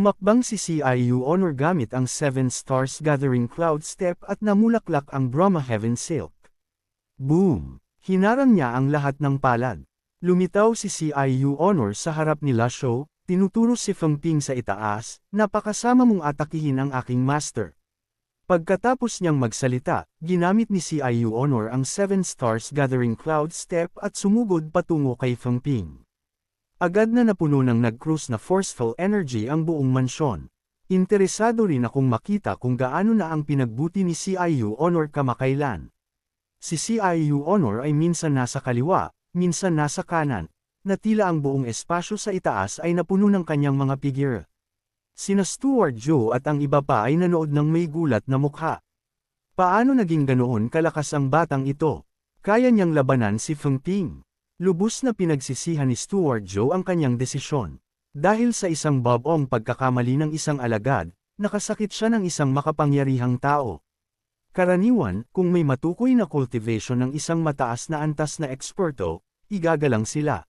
Humakbang si CIU Honor gamit ang Seven Stars Gathering Cloud Step at namulaklak ang Brahma Heaven Silk. Boom! Hinarang niya ang lahat ng palad. Lumitaw si CIU Honor sa harap ni Lasho, tinuturo si Feng Ping sa itaas, napakasama mong atakihin ang aking master. Pagkatapos niyang magsalita, ginamit ni CIU Honor ang Seven Stars Gathering Cloud Step at sumugod patungo kay Feng Ping. Agad na napuno ng nag-cruise na forceful energy ang buong mansyon. Interesado rin akong makita kung gaano na ang pinagbuti ni CIU Honor kamakailan. Si CIU Honor ay minsan nasa kaliwa, minsan nasa kanan, na tila ang buong espasyo sa itaas ay napuno ng kanyang mga figure. Sina Stuart Joe at ang iba pa ay nanood ng may gulat na mukha. Paano naging ganoon kalakas ang batang ito? Kaya niyang labanan si Feng Ping. Lubos na pinagsisihan ni Stuart Joe ang kanyang desisyon. Dahil sa isang babong pagkakamali ng isang alagad, nakasakit siya ng isang makapangyarihang tao. Karaniwan, kung may matukoy na cultivation ng isang mataas na antas na eksperto, igagalang sila.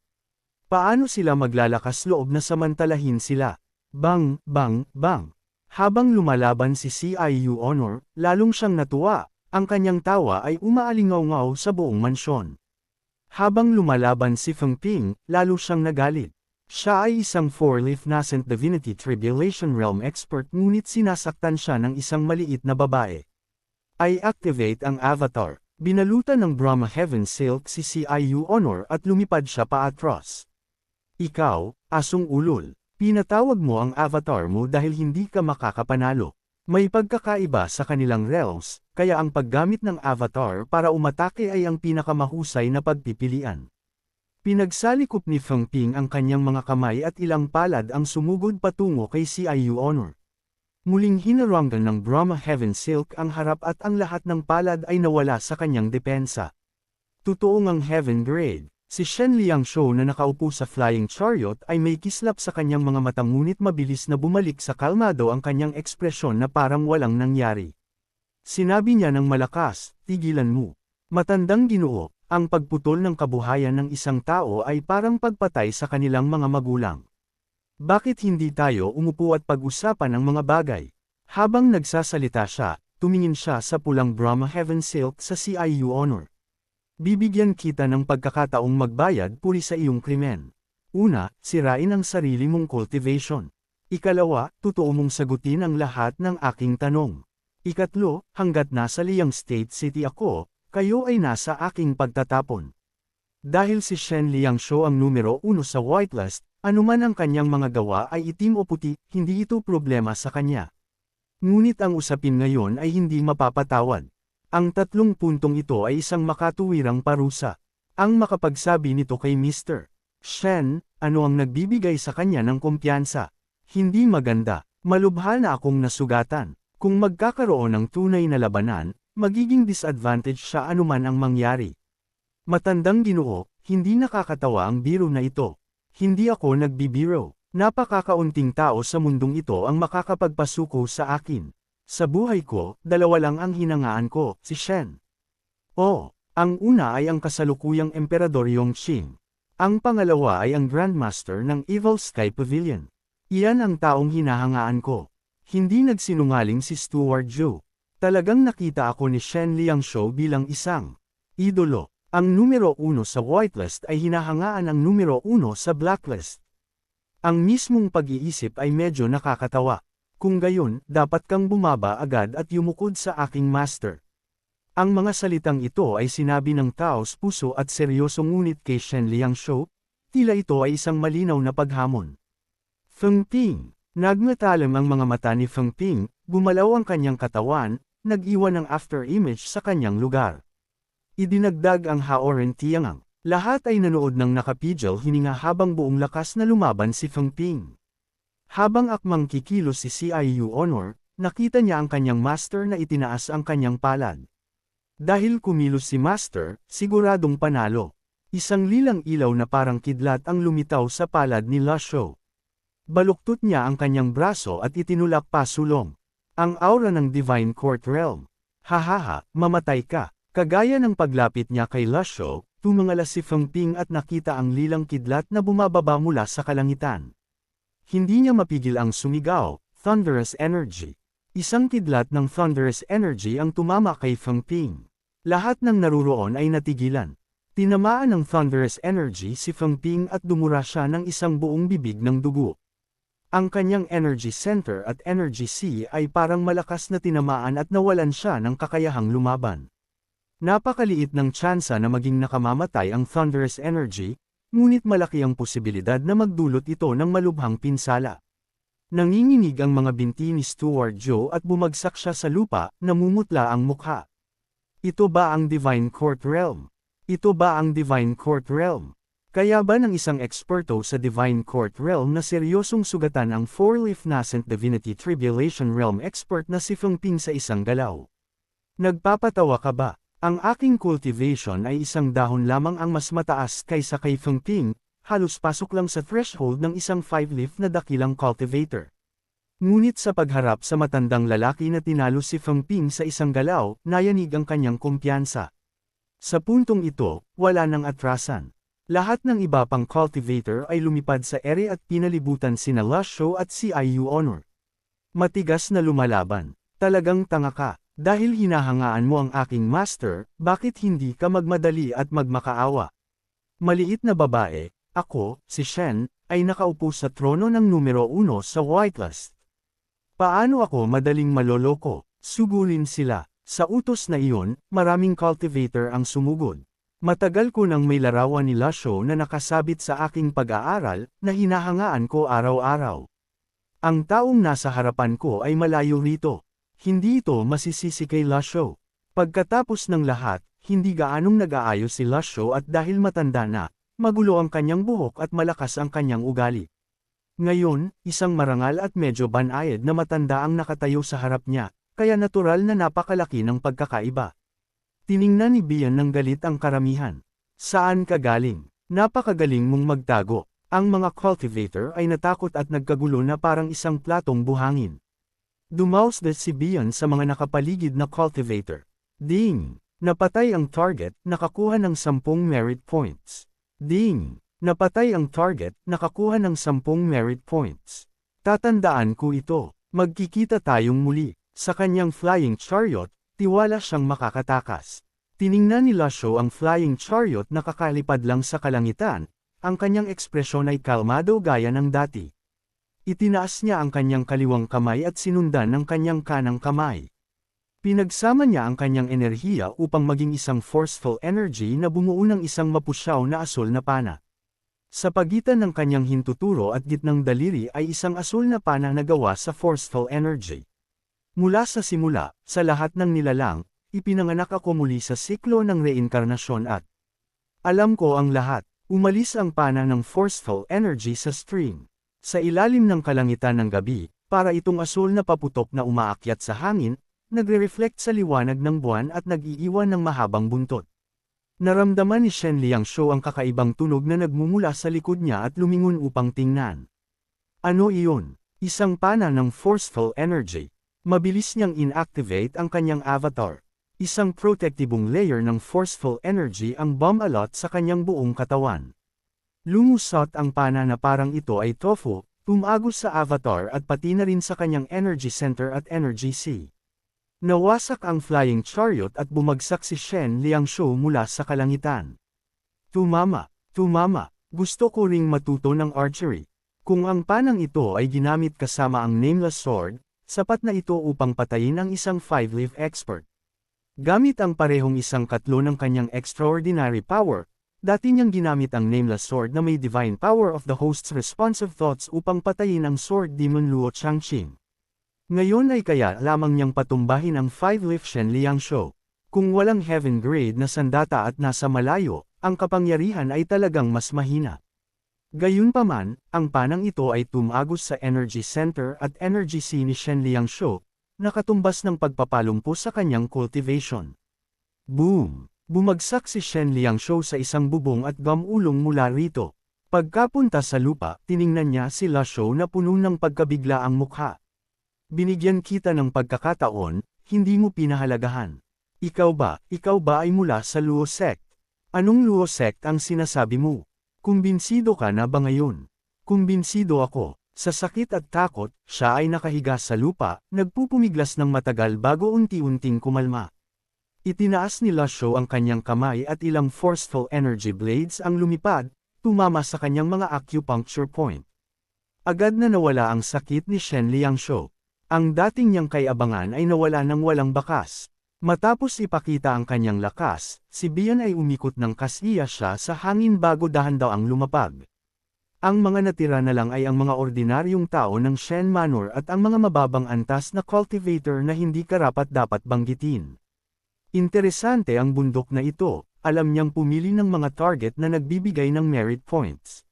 Paano sila maglalakas loob na samantalahin sila? Bang, bang, bang. Habang lumalaban si CIU Honor, lalong siyang natuwa, ang kanyang tawa ay umaalingaw-ngaw sa buong mansyon. Habang lumalaban si Feng Ping, lalo siyang nagalit. Siya ay isang four-leaf nascent divinity tribulation realm expert ngunit sinasaktan siya ng isang maliit na babae. I activate ang avatar. Binalutan ng Brahma Heaven Silk si CIU Honor at lumipad siya paatros. Ikaw, asong ulol, pinatawag mo ang avatar mo dahil hindi ka makakapanalo. May pagkakaiba sa kanilang realms, kaya ang paggamit ng avatar para umatake ay ang pinakamahusay na pagpipilian. Pinagsalikop ni Feng Ping ang kanyang mga kamay at ilang palad ang sumugod patungo kay CIU Honor. Muling hinaranggan ng Brahma Heaven Silk ang harap at ang lahat ng palad ay nawala sa kanyang depensa. Totoo ngang Heaven Grade, Si Shen Liangshou na nakaupo sa flying chariot ay may kislap sa kanyang mga mata ngunit mabilis na bumalik sa kalmado ang kanyang ekspresyon na parang walang nangyari. Sinabi niya ng malakas, tigilan mo. Matandang ginoo, ang pagputol ng kabuhayan ng isang tao ay parang pagpatay sa kanilang mga magulang. Bakit hindi tayo umupo at pag-usapan ang mga bagay? Habang nagsasalita siya, tumingin siya sa pulang Brahma Heaven Silk sa CIU Honor. Bibigyan kita ng pagkakataong magbayad puri sa iyong krimen. Una, sirain ang sarili mong cultivation. Ikalawa, totoo mong sagutin ang lahat ng aking tanong. Ikatlo, hanggat nasa Liang State City ako, kayo ay nasa aking pagtatapon. Dahil si Shen Liangsho ang numero uno sa whitelist, anuman ang kanyang mga gawa ay itim o puti, hindi ito problema sa kanya. Ngunit ang usapin ngayon ay hindi mapapatawad. Ang tatlong puntong ito ay isang makatuwirang parusa. Ang makapagsabi nito kay Mr. Shen, ano ang nagbibigay sa kanya ng kumpiyansa? Hindi maganda, malubha na akong nasugatan. Kung magkakaroon ng tunay na labanan, magiging disadvantage siya anuman ang mangyari. Matandang ginoo, hindi nakakatawa ang biro na ito. Hindi ako nagbibiro. Napakakaunting tao sa mundong ito ang makakapagpasuko sa akin. Sa buhay ko, dalawa lang ang hinangaan ko, si Shen. Oh, ang una ay ang kasalukuyang Emperador Yongqing. Ang pangalawa ay ang Grandmaster ng Evil Sky Pavilion. Iyan ang taong hinahangaan ko. Hindi nagsinungaling si Stuart Zhou. Talagang nakita ako ni Shen Liangshou bilang isang idolo. Ang numero uno sa whitelist ay hinahangaan ang numero uno sa blacklist. Ang mismong pag-iisip ay medyo nakakatawa. Kung gayon, dapat kang bumaba agad at yumukod sa aking master. Ang mga salitang ito ay sinabi ng taos puso at seryoso ngunit kay Shen Liangshou, tila ito ay isang malinaw na paghamon. Feng Ping, nagmatalam ang mga mata ni Feng Ping, gumalaw ang kanyang katawan, nag-iwan ng after-image sa kanyang lugar. Idinagdag ang Haoren Tiangang. Lahat ay nanood ng nakapidjal hininga habang buong lakas na lumaban si Feng Ping. Habang akmang kikilos si CIU Honor, nakita niya ang kanyang master na itinaas ang kanyang palad. Dahil kumilos si master, siguradong panalo. Isang lilang ilaw na parang kidlat ang lumitaw sa palad ni Lasho. Baluktot niya ang kanyang braso at itinulak pa sulong. Ang aura ng Divine Court Realm. Hahaha, mamatay ka. Kagaya ng paglapit niya kay Lasho, tumangala si Feng Ping at nakita ang lilang kidlat na bumababa mula sa kalangitan. Hindi niya mapigil ang sumigaw, thunderous energy. Isang kidlat ng thunderous energy ang tumama kay Feng Ping. Lahat ng naruroon ay natigilan. Tinamaan ng thunderous energy si Feng Ping at dumura siya ng isang buong bibig ng dugo. Ang kanyang energy center at energy sea ay parang malakas na tinamaan at nawalan siya ng kakayahang lumaban. Napakaliit ng tsansa na maging nakamamatay ang thunderous energy, ngunit malaki ang posibilidad na magdulot ito ng malubhang pinsala. Nanginginig ang mga binti ni Stuart Joe at bumagsak siya sa lupa, namumutla ang mukha. Ito ba ang Divine Court Realm? Ito ba ang Divine Court Realm? Kaya ba ng isang eksperto sa Divine Court Realm na seryosong sugatan ang Four-Leaf Nascent Divinity Tribulation Realm expert na si Feng Ping sa isang galaw? Nagpapatawa ka ba? Ang aking cultivation ay isang dahon lamang ang mas mataas kaysa kay Feng Ping, halos pasok lang sa threshold ng isang five-leaf na dakilang cultivator. Ngunit sa pagharap sa matandang lalaki na tinalo si Feng Ping sa isang galaw, nayanig ang kanyang kumpiyansa. Sa puntong ito, wala nang atrasan. Lahat ng iba pang cultivator ay lumipad sa ere at pinalibutan sina Lasho at CIU Honor. Matigas na lumalaban. Talagang tanga ka. Dahil hinahangaan mo ang aking master, bakit hindi ka magmadali at magmakaawa? Maliit na babae, ako, si Shen, ay nakaupo sa trono ng numero uno sa whitelist. Paano ako madaling maloloko? Sugulin sila. Sa utos na iyon, maraming cultivator ang sumugod. Matagal ko nang may larawan ni Lasho na nakasabit sa aking pag-aaral, na hinahangaan ko araw-araw. Ang taong nasa harapan ko ay malayo rito. Hindi ito masisisi kay Lasho. Pagkatapos ng lahat, hindi gaanong nag-aayos si Lasho at dahil matanda na, magulo ang kanyang buhok at malakas ang kanyang ugali. Ngayon, isang marangal at medyo banayad na matanda ang nakatayo sa harap niya, kaya natural na napakalaki ng pagkakaiba. Tiningnan ni Bian ng galit ang karamihan. Saan ka galing? Napakagaling mong magtago. Ang mga cultivator ay natakot at nagkagulo na parang isang platong buhangin. Dumausda si Bion sa mga nakapaligid na cultivator. Ding! Napatay ang target, nakakuha ng 10 merit points. Ding! Napatay ang target, nakakuha ng 10 merit points. Tatandaan ko ito. Magkikita tayong muli. Sa kanyang flying chariot, tiwala siyang makakatakas. Tiningnan ni Lasho ang flying chariot na kakalipad lang sa kalangitan, ang kanyang ekspresyon ay kalmado gaya ng dati. Itinaas niya ang kanyang kaliwang kamay at sinundan ng kanyang kanang kamay. Pinagsama niya ang kanyang enerhiya upang maging isang forceful energy na bumuo ng isang mapusyaw na asul na pana. Sa pagitan ng kanyang hintuturo at gitnang daliri ay isang asul na pana na gawa sa forceful energy. Mula sa simula, sa lahat ng nilalang, ipinanganak ako muli sa siklo ng reinkarnasyon at alam ko ang lahat, umalis ang pana ng forceful energy sa stream. Sa ilalim ng kalangitan ng gabi, para itong asul na paputok na umaakyat sa hangin, nagre-reflect sa liwanag ng buwan at nag-iiwan ng mahabang buntot. Naramdaman ni Shen Liangsho ang kakaibang tunog na nagmumula sa likod niya at lumingon upang tingnan. Ano iyon? Isang pana ng forceful energy. Mabilis niyang inactivate ang kanyang avatar. Isang protektibong layer ng forceful energy ang bomb alot sa kanyang buong katawan. Lumusot ang pana na parang ito ay tofu, tumagos sa avatar at pati na rin sa kanyang energy center at energy sea. Nawasak ang flying chariot at bumagsak si Shen Liangshu mula sa kalangitan. Tumama, tumama, gusto ko ring matuto ng archery. Kung ang panang ito ay ginamit kasama ang nameless sword, sapat na ito upang patayin ang isang five-leaf expert. Gamit ang parehong isang katlo ng kanyang extraordinary power, Dati niyang ginamit ang nameless sword na may divine power of the host's responsive thoughts upang patayin ang sword demon Luo Changqing. Ngayon ay kaya lamang niyang patumbahin ang five-leaf Shen Liangsho. Kung walang heaven grade na sandata at nasa malayo, ang kapangyarihan ay talagang mas mahina. Gayunpaman, ang panang ito ay tumagos sa energy center at energy sea ni Shen Liangsho, nakatumbas ng pagpapalumpo sa kanyang cultivation. Boom! Bumagsak si Shen Liangsho sa isang bubong at gamulong mula rito. Pagkapunta sa lupa, tiningnan niya si Lasho na puno ng pagkabigla ang mukha. Binigyan kita ng pagkakataon, hindi mo pinahalagahan. Ikaw ba, ikaw ba ay mula sa Luo Sect? Anong Luo Sect ang sinasabi mo? Kumbinsido ka na ba ngayon? Kumbinsido ako. Sa sakit at takot, siya ay nakahiga sa lupa, nagpupumiglas ng matagal bago unti-unting kumalma. Itinaas ni Lasho ang kanyang kamay at ilang forceful energy blades ang lumipad, tumama sa kanyang mga acupuncture point. Agad na nawala ang sakit ni Shen Liangsho. Ang dating niyang kayabangan ay nawala ng walang bakas. Matapos ipakita ang kanyang lakas, si Bian ay umikot ng kasiya siya sa hangin bago dahan daw ang lumapag. Ang mga natira na lang ay ang mga ordinaryong tao ng Shen Manor at ang mga mababang antas na cultivator na hindi karapat dapat banggitin. Interesante ang bundok na ito, alam niyang pumili ng mga target na nagbibigay ng merit points.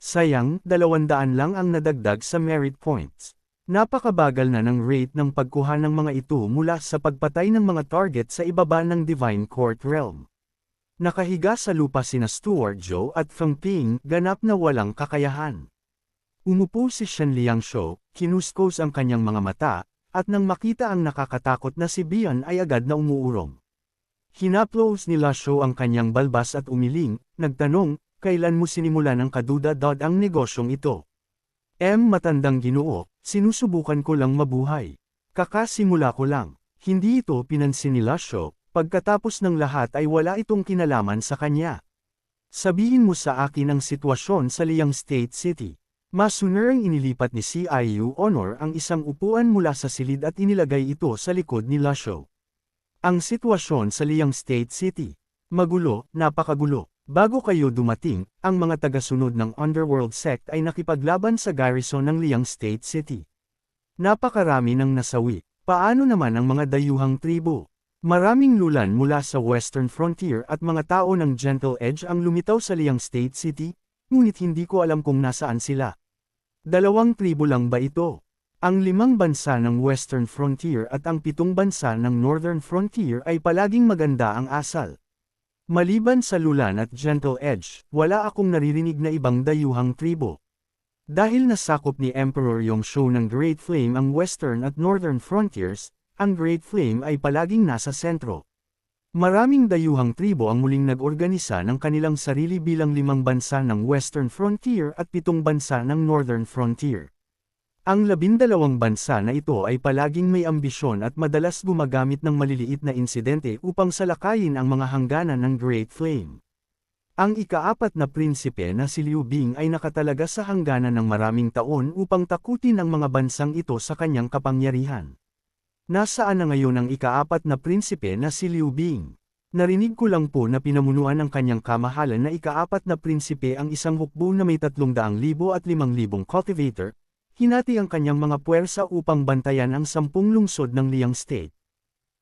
Sayang, dalawandaan lang ang nadagdag sa merit points. Napakabagal na ng rate ng pagkuha ng mga ito mula sa pagpatay ng mga target sa ibaba ng Divine Court Realm. Nakahiga sa lupa sina Stuart Joe at Feng Ping, ganap na walang kakayahan. Umupo si Shen Liangsho, kinuskos ang kanyang mga mata, at nang makita ang nakakatakot na si Bian ay agad na umuurong. Hinaplos ni Lasho ang kanyang balbas at umiling, nagtanong, kailan mo sinimula ng kaduda-dod ang negosyong ito? M. Matandang ginoo, sinusubukan ko lang mabuhay. Kakasimula ko lang. Hindi ito pinansin ni Lasho, pagkatapos ng lahat ay wala itong kinalaman sa kanya. Sabihin mo sa akin ang sitwasyon sa Liang State City. Masunarang inilipat ni CIU Honor ang isang upuan mula sa silid at inilagay ito sa likod ni Lasho. Ang sitwasyon sa Liang State City. Magulo, napakagulo. Bago kayo dumating, ang mga tagasunod ng Underworld Sect ay nakipaglaban sa garrison ng Liang State City. Napakarami ng nasawi. Paano naman ang mga dayuhang tribo? Maraming lulan mula sa Western Frontier at mga tao ng Gentle Edge ang lumitaw sa Liang State City, ngunit hindi ko alam kung nasaan sila. Dalawang tribo lang ba ito? Ang limang bansa ng Western Frontier at ang pitong bansa ng Northern Frontier ay palaging maganda ang asal. Maliban sa Lulan at Gentle Edge, wala akong naririnig na ibang dayuhang tribo. Dahil nasakop ni Emperor Yongzhou ng Great Flame ang Western at Northern Frontiers, ang Great Flame ay palaging nasa sentro. Maraming dayuhang tribo ang muling nag-organisa ng kanilang sarili bilang limang bansa ng Western Frontier at pitong bansa ng Northern Frontier. Ang labindalawang bansa na ito ay palaging may ambisyon at madalas gumagamit ng maliliit na insidente upang salakayin ang mga hangganan ng Great Flame. Ang ikaapat na prinsipe na si Liu Bing ay nakatalaga sa hangganan ng maraming taon upang takutin ang mga bansang ito sa kanyang kapangyarihan. Nasaan na ngayon ang ikaapat na prinsipe na si Liu Bing? Narinig ko lang po na pinamunuan ng kanyang kamahalan na ikaapat na prinsipe ang isang hukbo na may 300,000 at 5,000 cultivator, hinati ang kanyang mga puwersa upang bantayan ang sampung lungsod ng Liang State.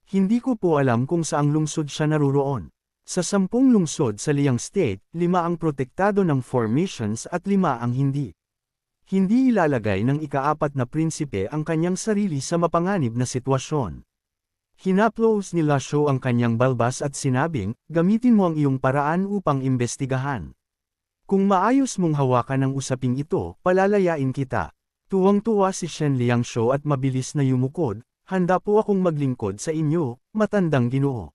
Hindi ko po alam kung saang lungsod siya naruroon. Sa sampung lungsod sa Liang State, lima ang protektado ng formations at lima ang hindi. Hindi ilalagay ng ikaapat na prinsipe ang kanyang sarili sa mapanganib na sitwasyon. Hinaplos ni Lasho ang kanyang balbas at sinabing, gamitin mo ang iyong paraan upang imbestigahan. Kung maayos mong hawakan ang usaping ito, palalayain kita. Tuwang-tuwa si Shen Liangsho at mabilis na yumukod, handa po akong maglingkod sa inyo, matandang ginoo.